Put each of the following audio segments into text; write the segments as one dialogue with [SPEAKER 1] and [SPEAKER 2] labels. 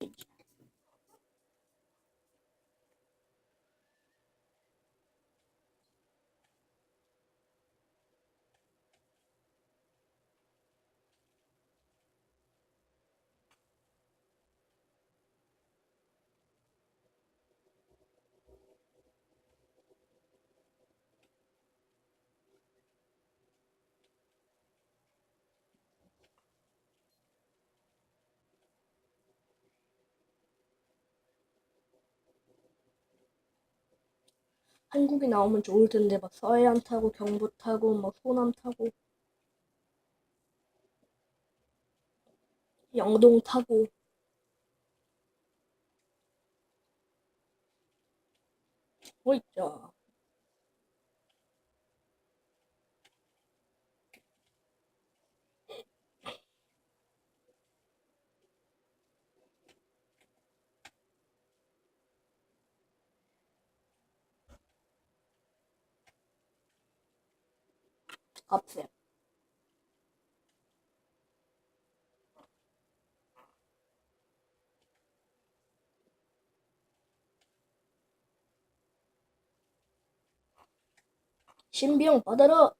[SPEAKER 1] Thank you. 한국이 나오면 좋을 텐데 막 서해안 타고 경부 타고 막 소남 타고 영동 타고 뭐 있죠. 값쌤. 신비용 받아라.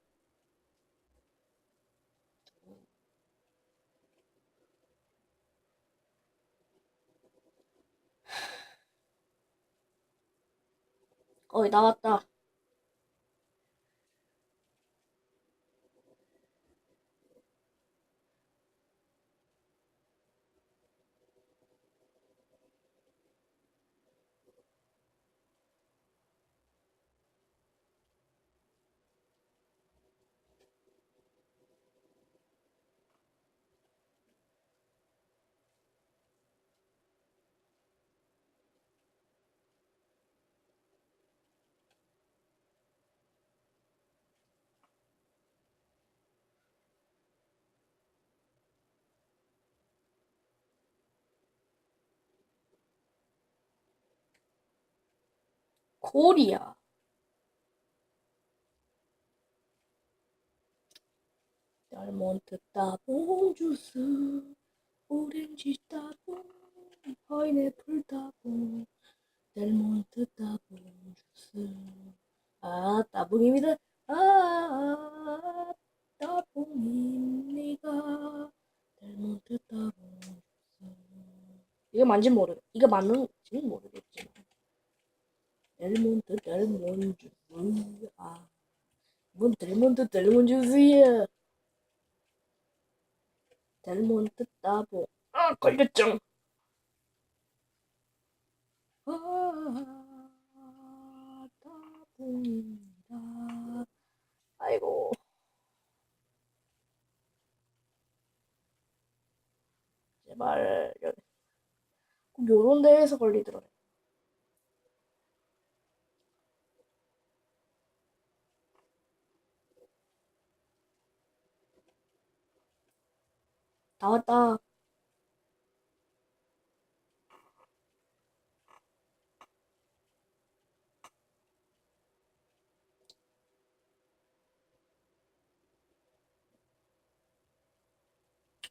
[SPEAKER 1] 거의 나왔다. 코리아. 알몬드 따봉 주스, 오렌지 따봉, 파인애플 따봉, 델몬트 따봉 주스. 아, 따봉입니다. 아, 따봉입니다. 델몬트 따봉 주스. 이거 맞는지 모르, 이거 맞는지는 모르겠지만. 델몬트 델몬 주스. 아, 뭔 델몬트 델몬 주스야. 델몬트 따봉. 아, 걸렸죠. 아, 따봉입니다. 아이고. 제발, 여기. 꼭 요런 데에서 걸리더라고요. 다 왔다.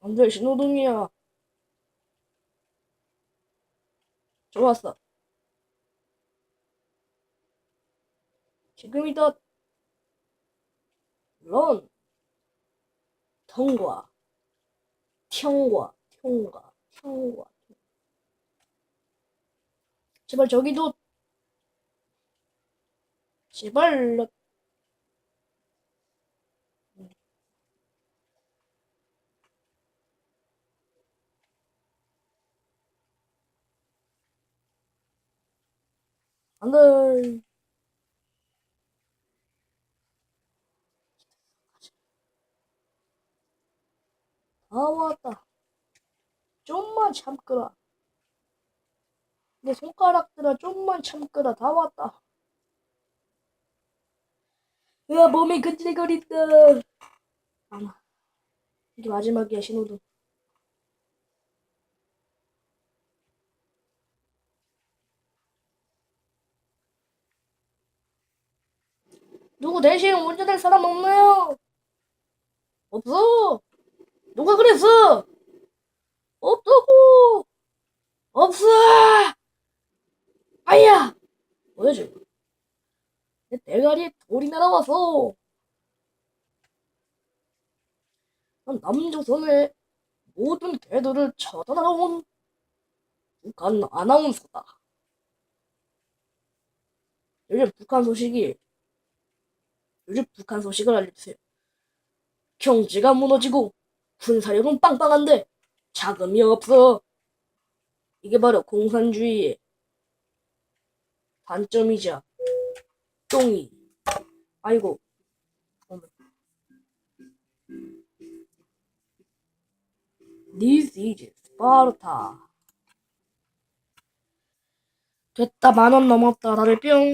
[SPEAKER 1] 안 돼, 신호등이야. 좋았어. 지금이다. 런. 통과. 평과. 평과. 제발 저기도. 제발. 러- 안 돼. 다 왔다. 좀만 참거라. 내 손가락들아 좀만 참거라. 다 왔다. 으아 몸이 근질거린다. 아마 이게 마지막이야 신호등. 누구 대신 운전할 사람 없나요? 없어. 누가 그랬어? 없다고! 없어! 아야! 뭐지? 내 대가리에 돌이 날아와서 난 남조선의 모든 개들을 쳐다나온 북한 아나운서다. 요즘 북한 소식이 요즘 북한 소식을 알려주세요. 경지가 무너지고 군사력은 빵빵한데 자금이 없어. 이게 바로 공산주의의 단점이자 똥이. 아이고. This is Sparta. 됐다 만 원 넘었다 다들 뿅.